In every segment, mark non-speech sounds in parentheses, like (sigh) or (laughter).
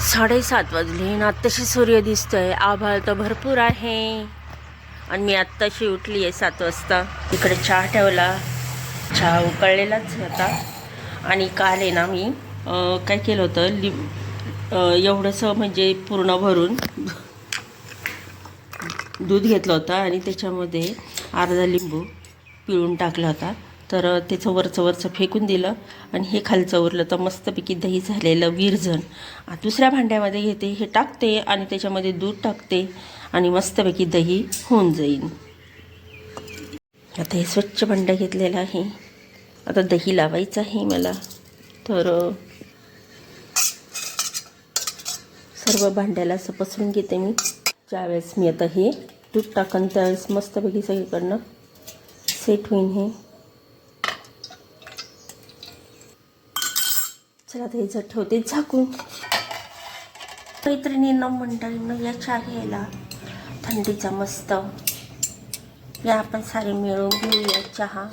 साडेसात वाजले आणि आत्ताशी सूर्य दिसतोय. आभाळ तर भरपूर आहे. आणि मी आत्ताशी उठली आहे सात वाजता. इकडे चहा ठेवला. चहा उकळलेलाच होता आणि काल आहे ना मी काय केलं होतं? लिंब एवढंसं म्हणजे पूर्ण भरून दूध घेतलं होतं आणि त्याच्यामध्ये अर्धा लिंबू पिळून टाकला होता. तर त्याचं वरचं वरचं फेकून दिलं आणि हे खालचं उरलं. तर मस्तपैकी दही झालेलं विरझण दुसऱ्या भांड्यामध्ये घेते हे टाकते आणि त्याच्यामध्ये दूध टाकते आणि मस्तपैकी दही होऊन जाईल आता हे स्वच्छ भांडं घेतलेलं आहे. आता दही लावायचं आहे मला. तर सर्व भांड्याला असं पसरून घेते मी. ज्यावेळेस मी आता हे दूध टाकन त्यावेळेस मस्तपैकी सगळीकडनं सेट होईन हे. चला आता हे जर ठेवते झाकून. मैत्रिणींना मंडळींना या चहा घ्यायला. थंडीचा मस्त. या आपण सारे मिळून घेऊया चहा.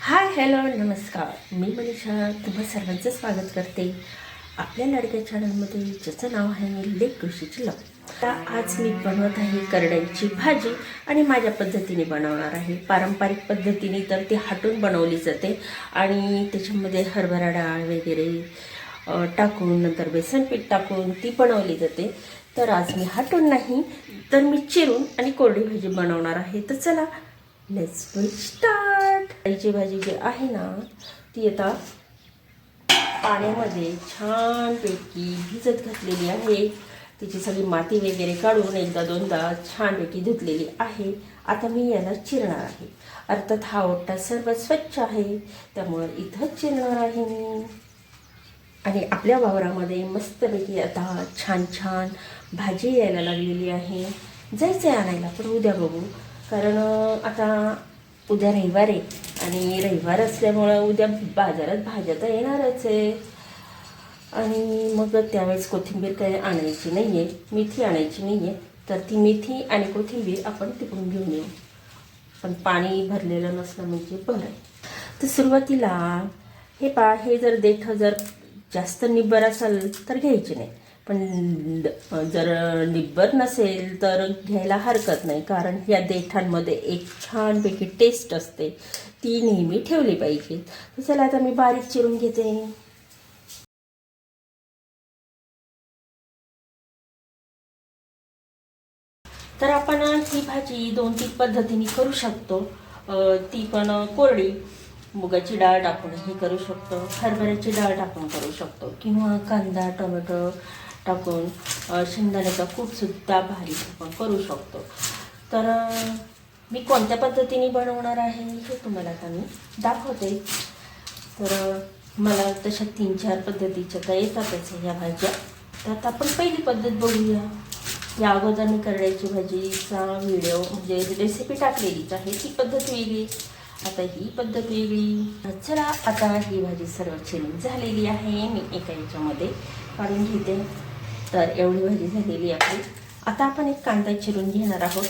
हाय हॅलो नमस्कार. मी मनीषा तुम्हा सर्वांचं स्वागत करते. आपल्या लाडक्या चॅनलमध्ये ज्याचं नाव आहे लेख कृषीची लव आता आज मी बनवत आहे करड्यांची भाजी आणि माझ्या पद्धतीने बनवणार आहे. पारंपरिक पद्धतीने तर ती हाटून बनवली जाते आणि त्याच्यामध्ये हरभरा डाळ वगैरे टाकून नंतर बेसन पीठ टाकून ती बनवली जाते. तर आज मी हाटून नाही तर मी चिरून आणि कोरडी भाजी बनवणार आहे. तर चला लेट्स स्टार्ट भाजीची भाजी जी आहे ना ती आता पाण्यामध्ये छानपैकी भिजत घातलेली आहे. तिची सगळी माती वगैरे काढून एकदा दोनदा छानपैकी धुतलेली आहे. आता मी याला चिरणार आहे. अर्थात हा ओटा सर्व स्वच्छ आहे. त्यामुळं इथंच चिरणार आहे मी. आणि आपल्या वावरामध्ये मस्तपैकी आता छान छान भाजी यायला लागलेली आहे. जायचं आहे आणायला पण उद्या बघू. कारण आता उद्या रविवार आहे. आणि रविवार असल्यामुळं उद्या बाजारात भाज्या तर येणारच आहे. आणि मग त्यावेळेस कोथिंबीर काही आणायची नाही आहे मेथी आणायची नाही आहे तर ती मेथी आणि कोथिंबीर आपण तिकडून घेऊन येऊ. पण पाणी भरलेलं नसलं म्हणजे बरं आहे. तर सुरुवातीला हे पा हे जर देठ जर जास्त निब्बर असेल तर घ्यायचे नाही. पण जर निब्बर नसेल तर घ्यायला हरकत नाही कारण या देठांमध्ये एक छानपैकी टेस्ट असते. ती नेहमी ठेवली पाहिजे. तर चला आता मी बारीक चिरून घेते. तर आपण ही भाजी दोन तीन पद्धतीने करू शकतो. ती पण कोरडी. मुगाची डाळ टाकून हे करू शकतो. हरभऱ्याची डाळ टाकून करू शकतो. किंवा कांदा टोमॅटो टाकून शेंगदाण्याचा कूटसुद्धा भारी आपण करू शकतो. तर मी कोणत्या पद्धतीने बनवणार आहे हे तुम्हाला आता मी दाखवते. तर मला तशा तीन चार पद्धतीच्या तर येतातच ह्या भाज्या. तर आता आपण पहिली पद्धत बघूया. या अगोदर मी करड्याची भाजीचा व्हिडिओ म्हणजे रेसिपी टाकलेलीच आहे ती पद्धत वेगळी. आता ही पद्धत वेगळी. चला आता ही भाजी सर्व चिरून झालेली आहे. मी एका याच्यामध्ये काढून घेते. तर एवढी भाजी झालेली आहे. आता आपण एक कांदा चिरून घेणार आहोत.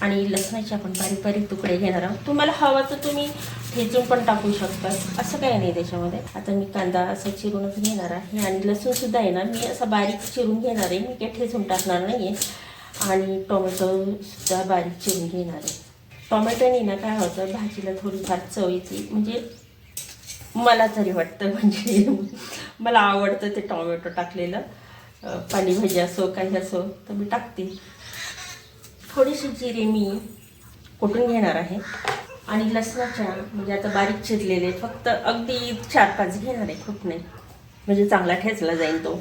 आणि लसणाचे आपण बारीक बारीक तुकडे घेणार आहोत. तुम्हाला हवं तर तुम्ही ठेचून पण टाकू शकता. असं काही नाही त्याच्यामध्ये. आता मी कांदा असं चिरूनच घेणार आहे. आणि लसूण सुद्धा आहे ना मी असा बारीक चिरून घेणार आहे. मी काही ठेचून टाकणार नाही आहे आणि टोमॅटो सुद्धा बारीक चिरून घेणार आहे. टोमॅटोने ना काय होतं भाजीला थोडीफार चव येते. म्हणजे मला तरी वाटतं म्हणजे मला आवडतं ते टोमॅटो टाकलेलं. पाणी पालेभाजी असो काही असो तर मी टाकते. थोडीशी जिरे मी कुटून घेणार आहे. आणि लसणाच्या म्हणजे आता बारीक चिरलेले फक्त अगदी चार पाच घेणार आहे खूप नाही म्हणजे चांगला ठेचला जाईल तो.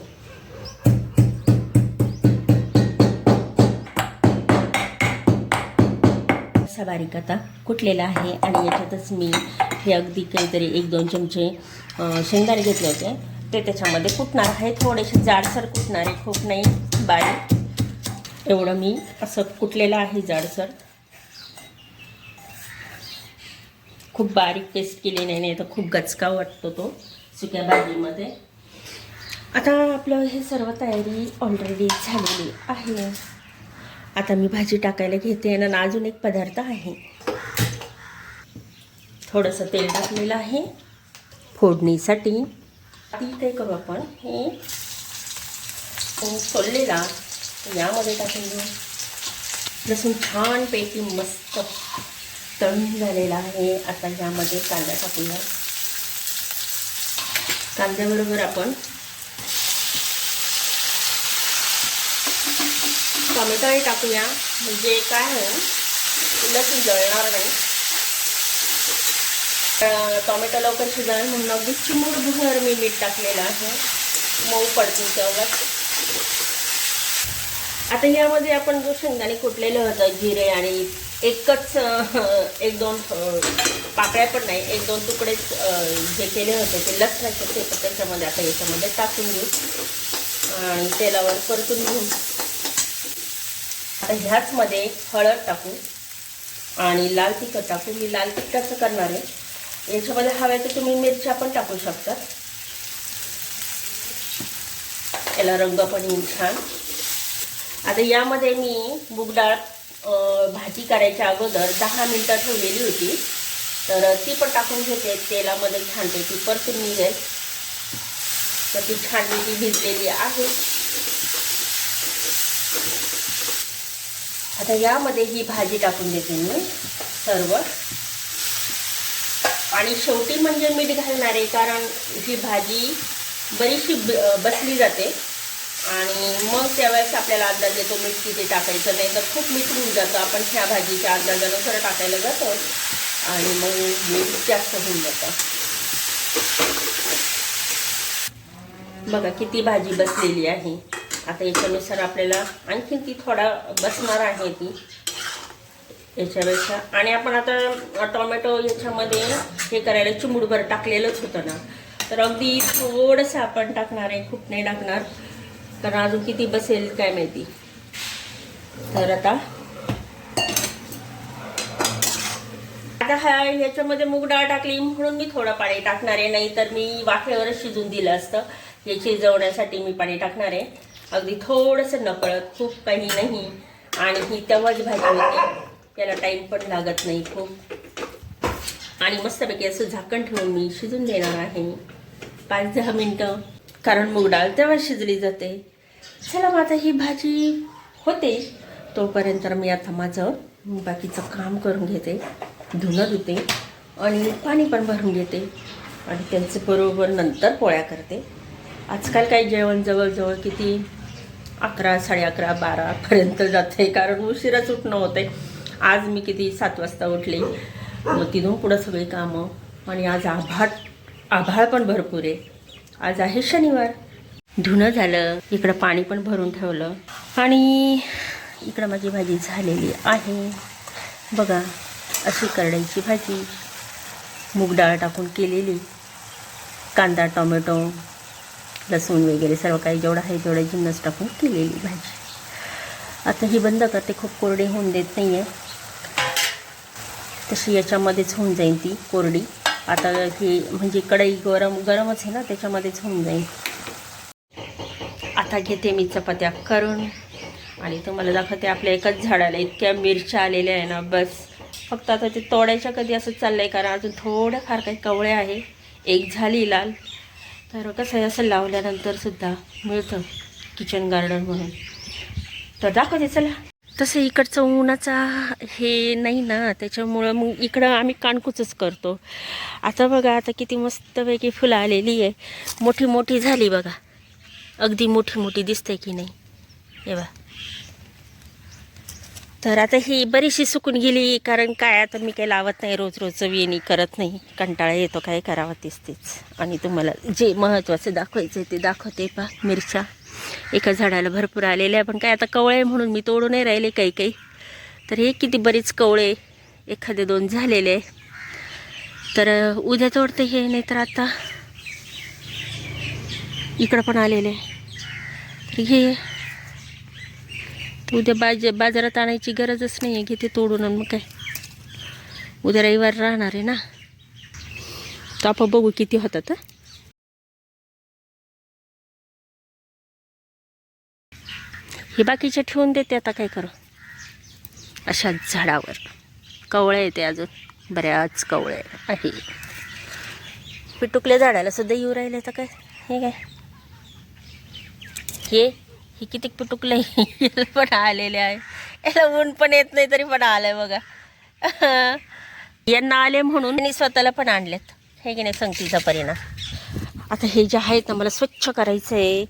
असा बारीक आता कुटलेला आहे आणि याच्यातच मी हे अगदी काहीतरी एक दोन चमचे शेंगदाणे घेतले होते. ते त्याच्यामध्ये कुटणार आहे. थोडेसे जाडसर कुटणार आहे. खूप नाही बारीक. एवढं मी असं कुटलेलं आहे जाडसर. खूप बारीक पेस्ट केली नाही नाही तर खूप गचका वाटतो तो सुक्या भाजीमध्ये. आता आपलं हे सर्व तयारी ऑलरेडी झालेली आहे. आता मी भाजी टाकायला घेते आणि अजून एक पदार्थ आहे. थोडंसं तेल टाकलेलं आहे. फोडणीसाठी ती काय करू आपण. हे सोललेला. यामध्ये टाकून घेऊ लसूण छानपैकी मस्त तळून झालेला आहे. आता यामध्ये कांदा टाकूया. कांद्याबरोबर आपण टोमॅटोही टाकूया. म्हणजे काय आहे? लसूण जळणार नाही. टोमॅटो लवकर शिजणार म्हणून अगदी चिमूटभर मी मीठ टाकलेलं आहे. मऊ पडतील तेवढंच. आता यामध्ये आपण जो शेंगदाणे कुटलेलं होतं जिरे आणि एकच एक दोन पाकळ्या पण नाही एक दोन तुकडे जे केले होते ते लसणाचे ते पण त्याच्यामध्ये आता याच्यामध्ये टाकून घेऊ आणि तेलावर परतून घेऊ. आता ह्याचमध्ये हळद टाकू आणि लाल तिखट टाकू. मी लाल तिखटाचं करणार आहे? याच्यामध्ये हव्या तर तुम्ही मिरच्या पण टाकू शकता. याला रंग पण येईल छान. आता यामध्ये मी मुगडाळ भाजी करायच्या अगोदर दहा मिनटं ठेवलेली होती. तर ती पण टाकून घेते. तेलामध्ये छानपैकी परतून निघेल. तर ती छानपैकी भिजलेली आहे. आता यामध्ये ही भाजी टाकून देते मी सर्व. आणि शेवटी म्हणजे मीठ घालणार आहे कारण ही भाजी बरीचशी बसली जाते. आणि मग त्यावेळेस आपल्याला अंदाज येतो मीठ किती टाकायचं नाही तर खूप मीठ होऊन जातं. आपण ह्या भाजीच्या अंदाजानुसार टाकायला जातो आणि मग मीठ जास्त होऊन जातं. बघा किती भाजी बसलेली आहे. आता याच्यानुसार आपल्याला आणखीन ती थोडा बसणार आहे ती. याच्यापेक्षा. आणि आपण आता टोमॅटो याच्यामध्ये हे करायला चिमुडभर टाकलेलंच होतं ना. तर अगदी थोडंसं आपण टाकणार आहे खूप नाही टाकणार. कारण अजून किती बसेल काय माहिती. तर आता. आता ह्या ह्याच्यामध्ये मूग डाळ टाकली म्हणून मी थोडं पाणी टाकणार आहे. नाही तर मी वाफेवरच शिजून दिलं असतं. हे शिजवण्यासाठी मी पाणी टाकणार आहे. अगदी थोडंसं नकळत खूप काही नाही. आणि ही तेव्हाच भाजी होती. त्याला टाईम पण लागत नाही खूप. आणि मस्तपैकी असं झाकण ठेवून मी शिजून देणार आहे. पाच दहा मिनटं. कारण मूग डाळ तेव्हा शिजली जाते. चला माझा ही भाजी होते. तोपर्यंत मी आता माझं बाकीचं काम करून घेते. धुणं धुते. आणि पाणी पण भरून घेते. आणि त्यांचे बरोबर नंतर पोळ्या करते. आजकाल काही जेवण जवळजवळ किती अकरा साडे अकरा बारापर्यंत जाते. कारण उशिराच उठणं होते आज मी किती सात वाजता उठले? मग तिथून पुढं सगळी कामं. आणि आज आभाळ आभाळ पण भरपूर आहे. आज आहे शनिवार. धुणं झालं इकडं पाणी पण भरून ठेवलं. आणि इकडं माझी भाजी झालेली आहे. बघा अशी करड्याची भाजी. मूग डाळ टाकून केलेली. कांदा टोमॅटो लसूण वगैरे सर्व काही जेवढं आहे तेवढं जिन्नस टाकून केलेली भाजी. आता ही बंद करते खूप कोरडी होऊन देत नाही आहे तशी याच्यामध्येच होऊन जाईल ती कोरडी. आता ही म्हणजे कढई गरम गरमच आहे ना त्याच्यामध्येच होऊन जाईल. आता घेते मी चपात्या करून. आणि तुम्हाला दाखवते आपल्या एकाच झाडाला इतक्या मिरच्या आलेल्या आहे ना बस. फक्त आता ते तोडायच्या कधी असं चाललं आहे कारण अजून थोड्या फार काही कवळ्या आहे. एक झाली लाल. तर कसं आहे असं लावल्यानंतर सुद्धा मिळतं किचन गार्डन म्हणून. तर दाखवते चला. तसं इकडचं उन्हाचा हे नाही ना त्याच्यामुळं मग इकडं आम्ही कानकुचच करतो. आता बघा आता किती मस्तपैकी फुलं आलेली आहे. मोठी मोठी झाली बघा. अगदी मोठी मोठी दिसते की नाही. हे बा तर आता ही बरीचशी सुकून गेली कारण काय आता मी काही लावत नाही रोज रोजचं वेणी करत नाही. कंटाळा येतो काय करावा तेच तेच. आणि तुम्हाला जे महत्त्वाचं दाखवायचं ते दाखवते पा मिरच्या. एका झाडाला भरपूर आलेले आहे. पण काय आता कवळे म्हणून मी तोडू नाही राहिले काही काही. तर हे किती बरीच कवळे एखादे दोन झालेले तर उद्या तोडते हे नाही तर आता इकडं पण आलेले तर हे उद्या बाज बाजारात आणायची गरजच नाही आहे घेते तोडून आणि मग काय. उद्या रविवार राहणार आहे ना. तर आपण बघू किती होतात हे बाकीचे ठेवून देते आता काय करू? अशा झाडावर. कवळे येते अजून. बऱ्याच कवळे आहे. पिटुकल्या झाडाला सुद्धा येऊ राहिले तर काय? हे काय? हे? हे किती पिटुकले? याला पण आलेले आहे. याला ऊन पण येत नाही तरी पण आलंय बघा. यांना आले म्हणून मी स्वतःला पण आणलेत. हे की नाही संगतीचा परिणाम. आता हे जे आहेत ना मला स्वच्छ करायचं आहे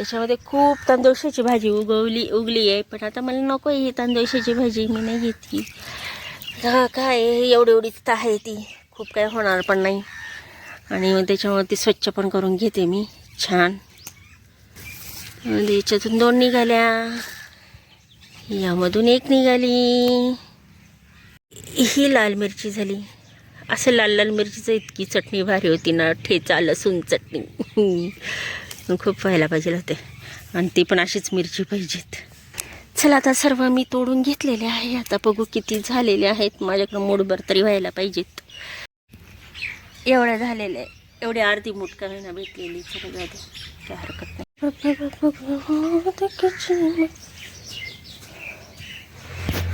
त्याच्यामध्ये खूप तांदूळशाची भाजी उगवली उगली आहे. पण आता मला नको आहे ही तांदूळशाची भाजी मी नाही घेतली आता काय एवढी एवढी एवढीच तर आहे ती. खूप काय होणार पण नाही. आणि मग त्याच्यामुळे ती स्वच्छ पण करून घेते मी. छान. याच्यातून दोन निघाल्या. यामधून एक निघाली. ही लाल मिरची झाली. असं लाल लाल मिरचीचं इतकी चटणी भारी होती ना. ठेचा लसूण चटणी. खूप व्हायला पाहिजे होते. आणि ती पण अशीच मिरची पाहिजेत. चला आता सर्व मी तोडून घेतलेले आहे. आता बघू किती झालेले आहेत. माझ्याकडं मूडभर तरी व्हायला पाहिजेत. एवढ्या झालेल्या आहे एवढी अर्धी मूठ करायला भेटलेली. दे. काय हरकत नाही.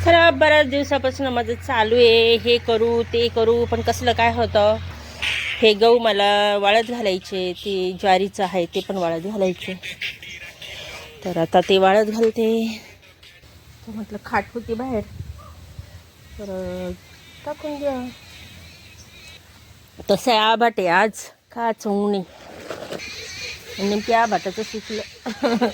खरं बऱ्याच दिवसापासून माझं चालू आहे. हे करू ते करू पण कसलं काय होतं? हे गहू मला वाळत घालायचे ते ज्वारीचं आहे ते पण वाळत घालायचे. तर आता ते वाळत घालते. तर म्हटलं खाट होती बाहेर. तर टाकून द्या. तसं आहे आभाट आहे आज का चोंगणी नेमकी आबाटाचं शिकलं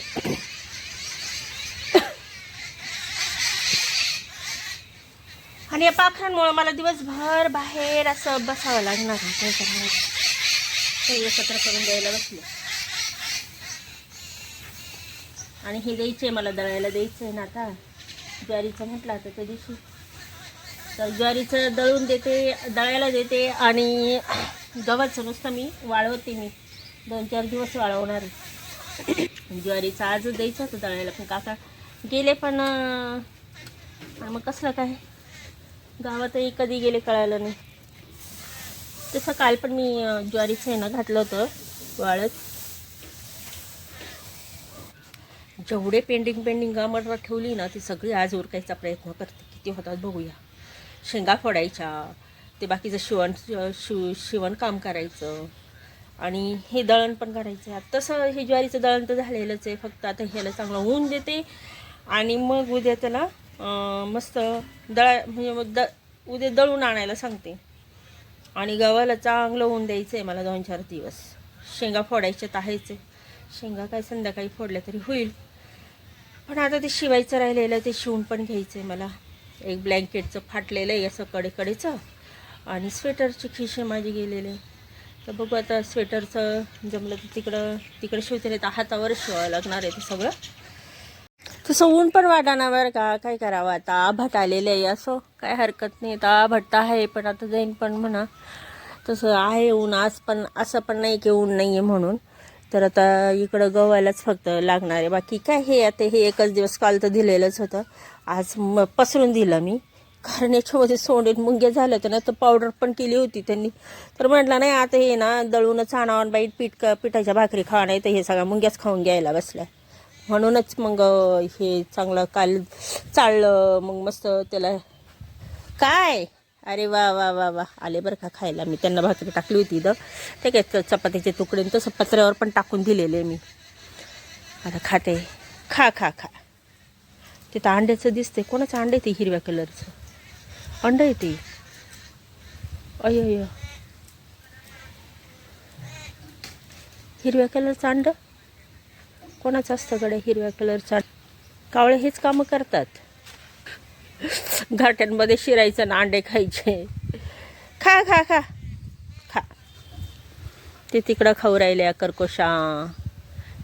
आणि या पाखरांमुळं मला दिवसभर बाहेर असं बसावं लागणार काय करणार ते एकत्र करून द्यायला बसले. आणि हे द्यायचे मला दळायला द्यायचं आहे ना आता. ज्वारीचं म्हटलं आता त्या दिवशी. तर ज्वारीचं दळून देते दळायला देते आणि गव्हाचं नुसतं मी वाळवते मी. दोन चार दिवस वाळवणार आहे. ज्वारीचं आजच द्यायचं होतं दळायला पण काका गेले पण मग कसलं काय? गावातही कधी गेले कळालं नाही. तसं काल पण मी ज्वारीचं आहे ना घातलं होतं वाळत. जेवढे पेंडिंग पेंडिंग गामडवर ठेवली ना ती सगळी आज उरकायचा प्रयत्न करते. किती होतात बघूया. शेंगा फोडायच्या ते बाकीचं शिवण शिव शिवण काम करायचं. आणि हे दळण पण करायचं आहे. तसं हे ज्वारीचं दळण तर झालेलंच आहे. फक्त आता ह्याला चांगलं ऊन देते आणि मग उद्या त्याला मस्त दळा म्हणजे मग द उद्या दळून आणायला सांगते. आणि गव्हाला चांगलं ऊन द्यायचं आहे मला दोन चार दिवस. शेंगा फोडायच्यात आहेच आहे. शेंगा काय संध्याकाळी फोडल्या तरी होईल. पण आता ते शिवायचं राहिलेलं ते शिवून पण घ्यायचं आहे मला. एक ब्लँकेटचं फाटलेलं आहे असं कडेकडेचं. आणि स्वेटरची खिशे माझे गेलेले तर बघू आता स्वेटरचं जमलं तर तिकडं तिकडे शिवते नाही तर हातावर शिवावं लागणार आहे ते सगळं. तसं ऊन पण वाटाणा बरं का? काय करावं आता? आभट आलेलं आहे असं. काय हरकत नाही. आता आभट तर आहे पण आता जाईन पण म्हणा. तसं आहे ऊन. आज पण असं पण नाही की ऊन नाही आहे म्हणून. तर आता इकडं गव्हायलाच फक्त लागणार आहे. बाकी काय हे आता हे एकच दिवस काल तर दिलेलंच होतं. आज म पसरून दिलं मी. कारण याच्यामध्ये सोंडेन मुंग्या झालं होतं ना तर पावडर पण केली होती त्यांनी. तर म्हटलं नाही आता हे ना दळूनच आणावं बाईट पीठ पिठाच्या भाकरी खावा नाही तर हे सगळ्या मुंग्याच खाऊन घ्यायला बसल्या. म्हणूनच मग हे चांगलं काल चाललं मग मस्त त्याला काय? अरे वा वा वा वा. आले बरं का खायला. मी त्यांना भाकरी टाकली होती इथं. ते काय चपातीचे तुकडे तसं पत्र्यावर पण टाकून दिलेले मी. आता खाते. खा खा खा. तिथं अंड्याचं दिसते कोणाचं अंडे ते हिरव्या कलरचं? अंड आहे ते. अय अय हिरव्या कलरचं अंड? कोणाचं असतं हिरव्या कलरचा? कावळे हेच कामं करतात. घाट्यांमध्ये शिरायचं ना अंडे खायचे. खा खा खा. खा. ते तिकडं खाऊ राहिल्या कर्कोशा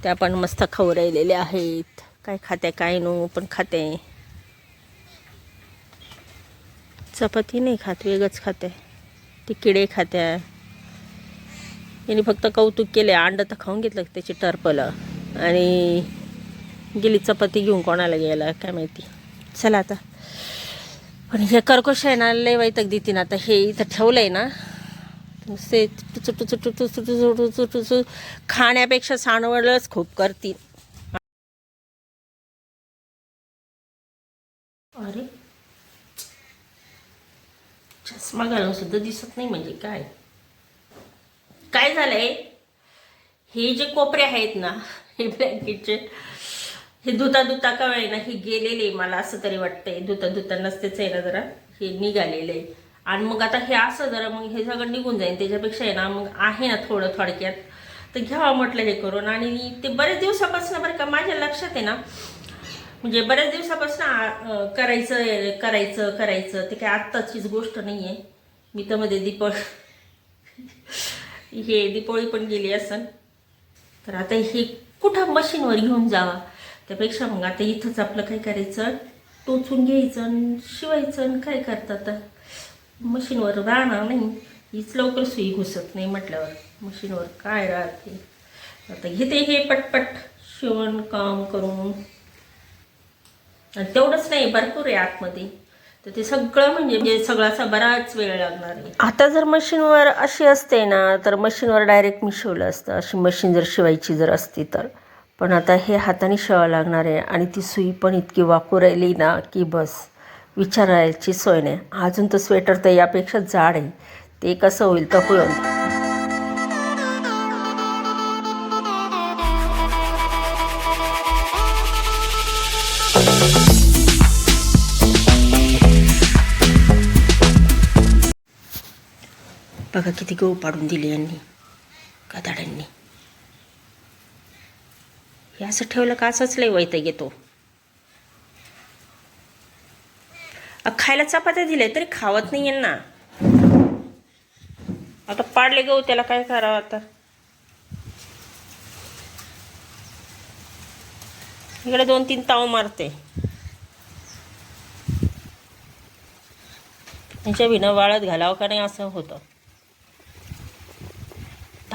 त्या पण मस्त खाऊ राहिलेल्या आहेत. काय खाते काय नू पण खाते. चपाती नाही खात वेगच खाते. ती किडे खात्या. यांनी फक्त कौतुक केले अंड तर खाऊन घेतलं त्याची टर्पलं. आणि गेली चपाती घेऊन कोणाला गेला काय माहिती. चला आता. पण हे कर्कश आहे ना लय वैतक देते ना. आता हे इथं ठेवलं आहे ना नुसते टुचू टुचू टुचू टुचू टुचू टुचू खाण्यापेक्षा सांडवडच खूप करतील अरे. चष्मा घालून सुद्धा दिसत नाही म्हणजे काय? काय झालंय? हे जे कोपरे आहेत ना हे ब्लँकेटचे हे धुता धुता का ना हे गेलेले मला असं तरी वाटतंय. धुता धुता नसतेच आहे ना जरा. हे निघालेले आणि मग आता हे असं जरा मग हे सगळं निघून जाईल. त्याच्यापेक्षा आहे ना मग आहे ना थोडं थोडक्यात. तर घ्यावं म्हटलं हे करून. आणि ते बरेच दिवसापासून बरं का माझ्या लक्षात आहे ना म्हणजे बऱ्याच दिवसापासून करायचं करायचं करायचं. ते काय आत्ताचीच गोष्ट नाही आहे मी तर मध्ये दीपावली हे दीपावळी पण गेली असन. तर आता हे कुठं मशीनवर घेऊन जावा. त्यापेक्षा मग आता इथंच आपलं काय करायचं? टोचून घ्यायचं आणि शिवायचं आणि काय करतात मशीनवर राहणार नाही. हीच लवकर सुई घुसत नाही म्हटल्यावर. मशीनवर काय राहते? आता घेते हे पटपट. शिवण काम करून. आणि तेवढंच नाही भरपूर आहे आतमध्ये. तर ते सगळं म्हणजे म्हणजे सगळा असा बराच वेळ लागणार आहे. आता जर मशीनवर अशी असते ना तर मशीनवर डायरेक्ट मी शिवलं असतं. अशी मशीन जर शिवायची जर असती तर. पण आता हे हाताने शिवावं लागणार आहे आणि ती सुई पण इतकी वाकू राहिली ना की बस विचारायची सोय नाही. अजून तर स्वेटर तर यापेक्षा जाड आहे. ते कसं होईल तर होईल. बघा किती गहू पाडून दिले यांनी गदाड्यांनी हे असं ठेवलं का असंच लय वैत येतो. खायला चपात्या दिल्या तरी खावत नाही यांना. आता पाडले गहू त्याला काय करावं आता? इकडे दोन तीन ताव मारते. त्यांच्या विना वाळत घालावं का नाही असं होतं.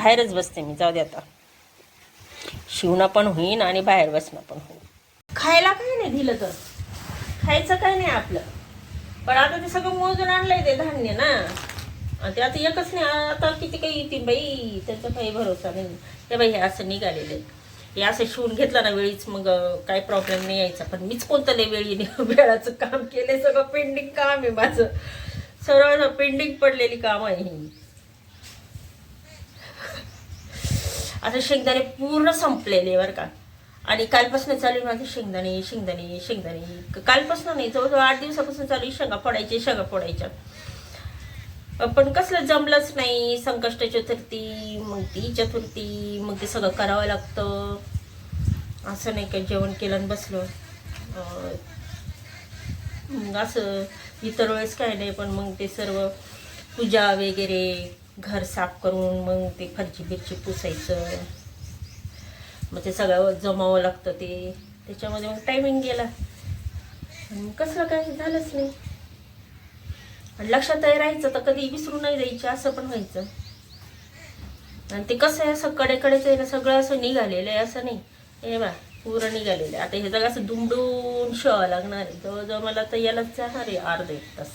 बाहेरच बसते मी जाऊ दे आता. शिवणं पण होईन आणि बाहेर बसणं पण होईन. खायला काही नाही दिलं तर. खायचं काही नाही आपलं. पण आता ते सगळं मोजून आणलंय ते धान्य ना. आणि ते आता एकच नाही आता किती काही येतील बाई? त्याचा काही भरोसा नाही. ते बाई हे असं निघालेले हे असं शिवून घेतलं ना वेळीच मग काय प्रॉब्लेम नाही यायचा. पण मीच कोणतं नाही वेळी (laughs) वेळाचं काम केलंय. सगळं पेंडिंग काम आहे माझं. सर्व पेंडिंग पडलेली काम आहे ही. आता शेंगदाणे पूर्ण संपलेले बरं का. आणि कालपासून चालू माझे शेंगदाणे शेंगदाणे शेंगदाणे. कालपासून नाही जवळजवळ आठ दिवसापासून चालू शेंगा फोडायचे शेंगा फोडायच्या. पण कसलं जमलंच नाही संकष्ट चतुर्थी मग ती चतुर्थी मग ते सगळं करावं लागतं. असं नाही काही जेवण केलं आणि बसलो. मग असं इतर वेळेस काय नाही पण मग ते सर्व पूजा वगैरे घर साफ करून मग ते फरची बिरची पुसायचं. मग ते सगळं जमावं लागतं ते. त्याच्यामध्ये मग टायमिंग गेला. कसलं काही झालंच नाही. आणि लक्षातही राहायचं तर कधी विसरू नाही द्यायचे असं पण व्हायचं. आणि ते कसं आहे असं कडेकडेच आहे ना सगळं असं निघालेलं आहे असं नाही. हे बा पुरं निघालेलं आहे. आता हे सगळं असं दुमडून शिवावं लागणार आहे. जवळजवळ मला तर यालाच जाणार आहे अर्धा एक तास.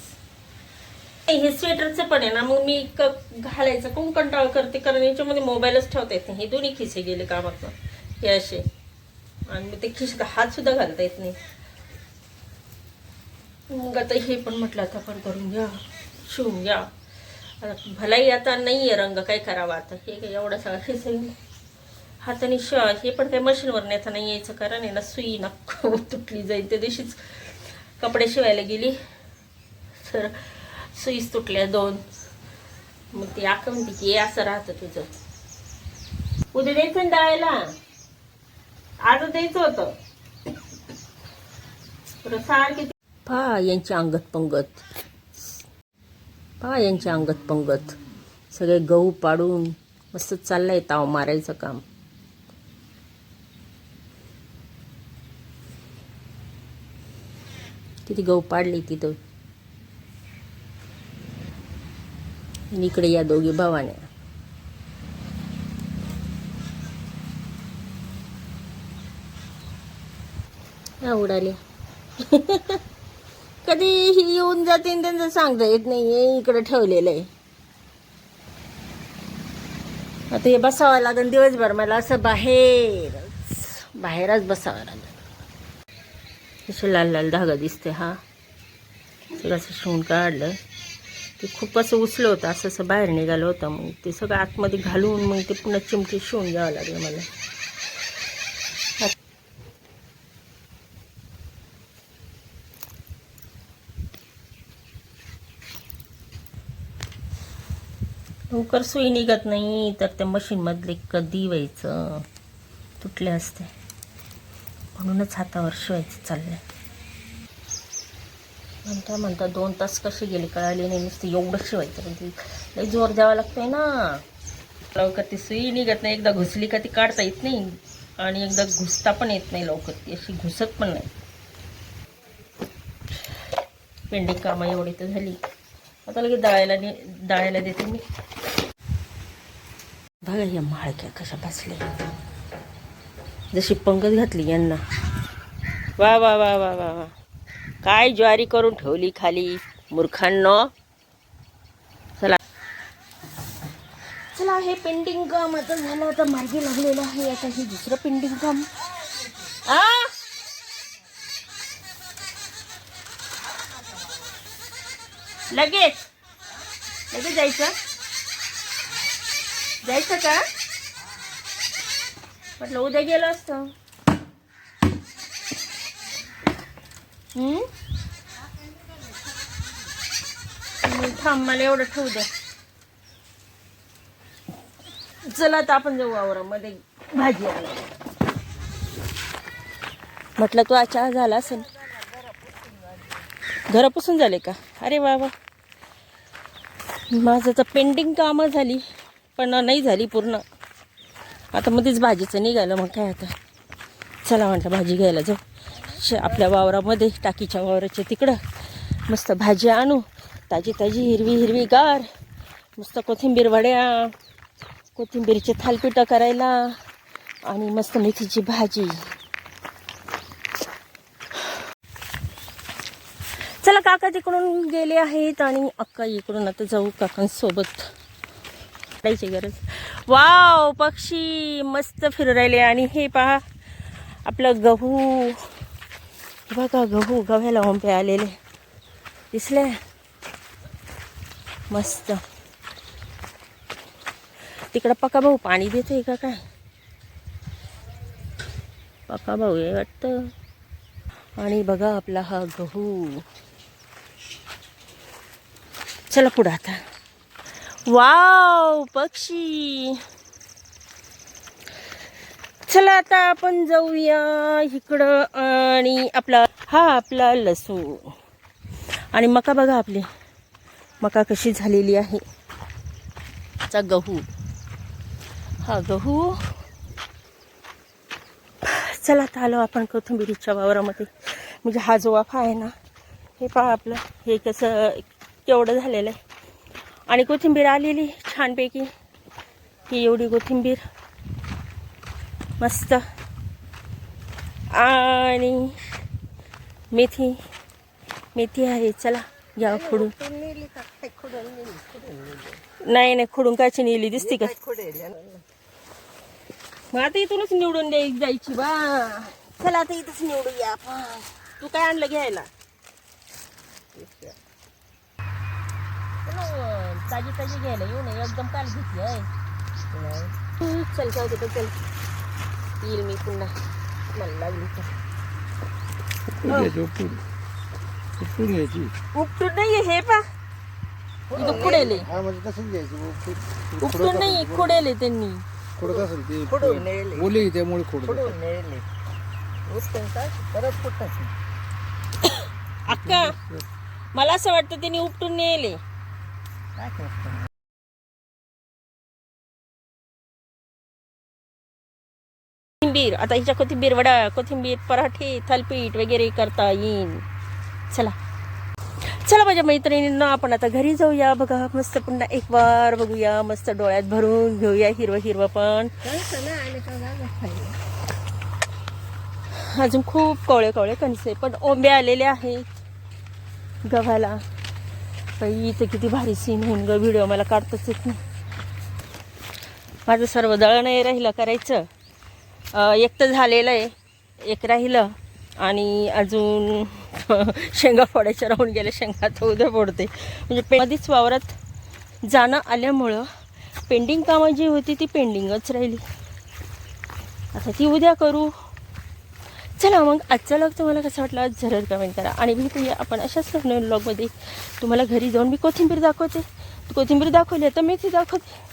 हे स्वेटरचं पण आहे ना मग मी क घालायचं कोण कंटाळ करते? कारण याच्यामध्ये मोबाईलच ठेवता येत नाही. हे दोन्ही खिसे गेले कामात हे असे. आणि मग ते खिशात हात सुद्धा घालता येत नाही. मग आता हे पण म्हटलं आता पण करून घ्या. शिवून घ्या आता भलाई आता नाही आहे रंग काय करावा आता? हे काय एवढा सगळा खिसे. हाताने शिवा हे पण काही मशीनवर नेता नाही यायचं कारण आहे ना सुई ना (laughs) तुटली जाईल. त्या दिवशीच कपडे शिवायला गेली. तर सुईच तुटल्या दोन. मग ती आका म्हणते की असं राहतं तुझं. उद्या द्यायचं ना दळायला आज द्यायचं होतं. बरं, पहा यांची अंगत पंगत. पहा यांची अंगत पंगत. सगळे गहू पाडून मस्त चाललंय ताव मारायचं काम. किती गहू पाडली तिथं? आणि इकडे या दोघी भावाने. उडाले. (laughs) कधी ही येऊन जाते त्यांचं सांगता येत नाही इकडे ठेवलेलं आहे. आता हे बसावं लागेल दिवसभर मला असं बाहेरच बाहेरच बसावं लागेल. असं लाल लाल धागा दिसते हा. सगळं असं शिवून काढलं. ते खूप असं उचलं होतं. असं असं बाहेर निघालं होतं. मग ते सगळं आतमध्ये घालून मग ते पुन्हा चिमटे शिवून घ्यावं लागलं मला. लवकर सुई निघत नाही तर त्या मशीनमधले कधी व्हायचं तुटले असते. म्हणूनच हातावर शिवायचं चाललंय. म्हणता म्हणता दोन तास कसे गेले कळाले नाही. नुसतं एवढं शिवायचं पण ती लई जोर द्यावा लागतोय ना. लवकर ती सुई निघत नाही. एकदा घुसली का ती काढता येत नाही आणि एकदा घुसता पण येत नाही लवकर. ती अशी घुसत पण नाही. पेंडी कामं एवढी तर झाली. आता लगेच दाळायला ने डाळायला देते मी. बघा या माळक्या कशा बसल्या. जशी पंगत घातली यांना. वा वा वा वा वा वा. काय ज्वारी करून ठेवली खाली मूर्खांनो? चला. चला हे पेंडिंग काम आता झालं आता मार्गी लागलेलं आहे. आता हे दुसरं पेंडिंग काम आ? लगेच. लगेच जायचं? जायचं का? म्हटलं उद्या गेलो असतं हम्म? मग थांब मला एवढं ठेवू दे. चला आता आपण जाऊ वावरामध्ये भाजी म्हटलं तू चहा झाला असेल. घरापासून झाले का? अरे बाबा. माझं तर पेंडिंग कामं झाली पण नाही झाली पूर्ण. आता मध्येच भाजीचं निघालं मग काय आता? चला म्हटलं भाजी घ्यायला जाऊ. आपल्या वावरामध्ये टाकीच्या वावराच्या तिकडं. मस्त भाजी आणू. ताजी ताजी हिरवी हिरवी गार. मस्त कोथिंबीर वड्या. कोथिंबीरचे थालपिठं करायला. आणि मस्त मेथीची भाजी. चला काका तिकडून गेले आहेत आणि अक्का इकडून आता जाऊ काकांसोबत. जायची गरज. वाव पक्षी मस्त फिरू राहिले. आणि हे पहा आपलं गहू. बघा गहू गव्याला ओंपे आलेले. दिसले? मस्त. तिकडं पका भाऊ पाणी देतोय का काय? पका भाऊ हे वाटतं. आणि बघा आपला हा गहू. चला पुढं आता. वाव पक्षी. चला आता आपण जाऊया इकडं आणि आपला हा आपला लसू. आणि मका बघा आपली. मका कशी झालेली आहे. चा गहू. हा गहू. चला आता आलो आपण कोथिंबिरीच्या वावरामध्ये. म्हणजे हा जो वाफा आहे ना हे पहा आपलं. हे कसं केवढं झालेलं आहे. आणि कोथिंबीर आलेली छानपैकी. ही एवढी कोथिंबीर. मस्त. आणि मेथी मेथी आहे. चला घ्या खोडून. नाही नाही खोडून कायची नेली दिसते का? मग आता इथूनच निवडून द्याय जायची बा. चला आता इथंच निवडूया आपण. तू काय आणलं घ्यायला? चला, ताजी ताजी घ्यायला येऊ नये एकदम काल घेतली आहे. चल तर चल. येईल मी पुन्हा. मला लागली तर. उपटून घ्यायची उपटून नाही हे पा. इथं हा म्हणजे तसंच घ्यायची उपटून. नाही खुडेले त्यांनी. खोडत असेल ते ओली त्यामुळे खोडत अक्का मला असं वाटतं त्यांनी उपटून नेले. कोथिंबीर. आता हिच्या कोथिंबीर वडा कोथिंबीर पराठे थालपीठ वगैरे करता येईन. चला. चला माझ्या मैत्रिणींना आपण आता घरी जाऊया. बघा मस्त पुन्हा एक बार बघूया. मस्त डोळ्यात भरून घेऊया हिरवं हिरवं पण. अजून खूप कवळे कवळे कणसे पण ओंबे आलेले आहेत गव्हाला. बाई इथे किती भारी सीन होऊन ग. व्हिडिओ मला काढताच येत नाही. माझं सर्व दळण नाही राहिलं करायचं. एक तर झालेलं आहे. एक राहिलं आणि अजून (laughs) शेंगा फोडायच्या राहून गेल्या. शेंगा तर उद्या फोडते. म्हणजे पे आधीच वावरात जाणं आल्यामुळं पेंडिंग कामं जी होती ती पेंडिंगच राहिली. आता ती उद्या करू. चला मग आजचा लॉग तुम्हाला कसं वाटला जरूर कमेंट करा. आणि भेटूया आपण अशाच नवीन लॉगमध्ये तुम्हाला घरी जाऊन मी कोथिंबीर दाखवते. कोथिंबीर दाखवली आता मेथी दाखवते.